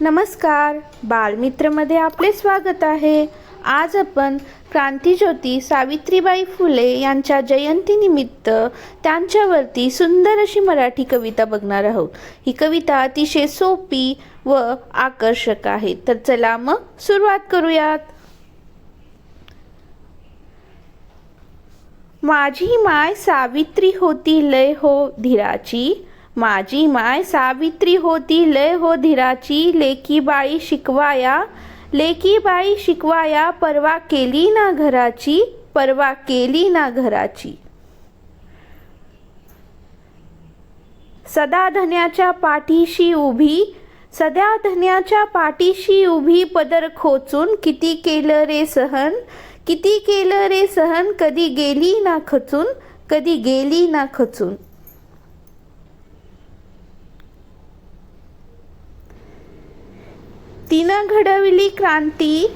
नमस्कार बालमित्रमध्ये आपले स्वागत आहे. आज आपण क्रांतीज्योती सावित्रीबाई फुले यांच्या जयंतीनिमित्त त्यांच्यावरती सुंदर अशी मराठी कविता बघणार आहोत. ही कविता अतिशय सोपी व आकर्षक आहे. तर चला मग सुरुवात करूयात. माझी माय सावित्री होती लय हो धीराची. माझी माय सावित्री होती लय हो धीराची. लेकीबाई शिकवाया लेकी बाई शिकवाया परवा केली ना घराची परवा केली ना घराची. सदा धन्याच्या पाठीशी उभी सदा धन्याच्या पाठीशी उभी पदर खोचून किती केलं रे सहन किती केलं रे सहन कधी गेली ना खचून कधी गेली ना खचून. तिनं घडवली क्रांती.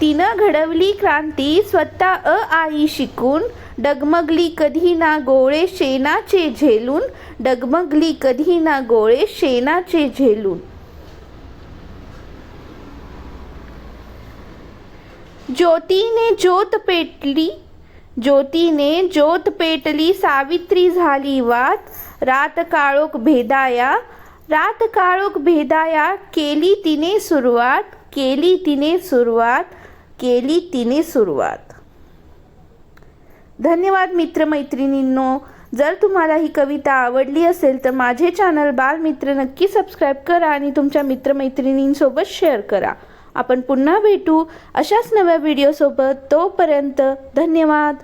तिनं घडवली क्रांती स्वतः अ आई शिकून डगमगली कधी ना गोळे शेणाचे झेलून डगमगली कधी ना गोळे शेणाचे झेलून. ज्योतीने ज्योत पेटली ज्योतीने ज्योत पेटली सावित्री झाली वात रात काळोख भेदाया रात काळोख भेदाया केली तिने सुरुवात केली तिने सुरुवात केली तिने सुरुवात. धन्यवाद मित्रमैत्रिणींनो. जर तुम्हाला ही कविता आवडली असेल तर माझे चॅनल बालमित्र नक्की सबस्क्राईब करा आणि तुमच्या मित्रमैत्रिणींसोबत शेअर करा. आपण पुन्हा भेटू अशाच नव्या व्हिडिओसोबत. तोपर्यंत धन्यवाद.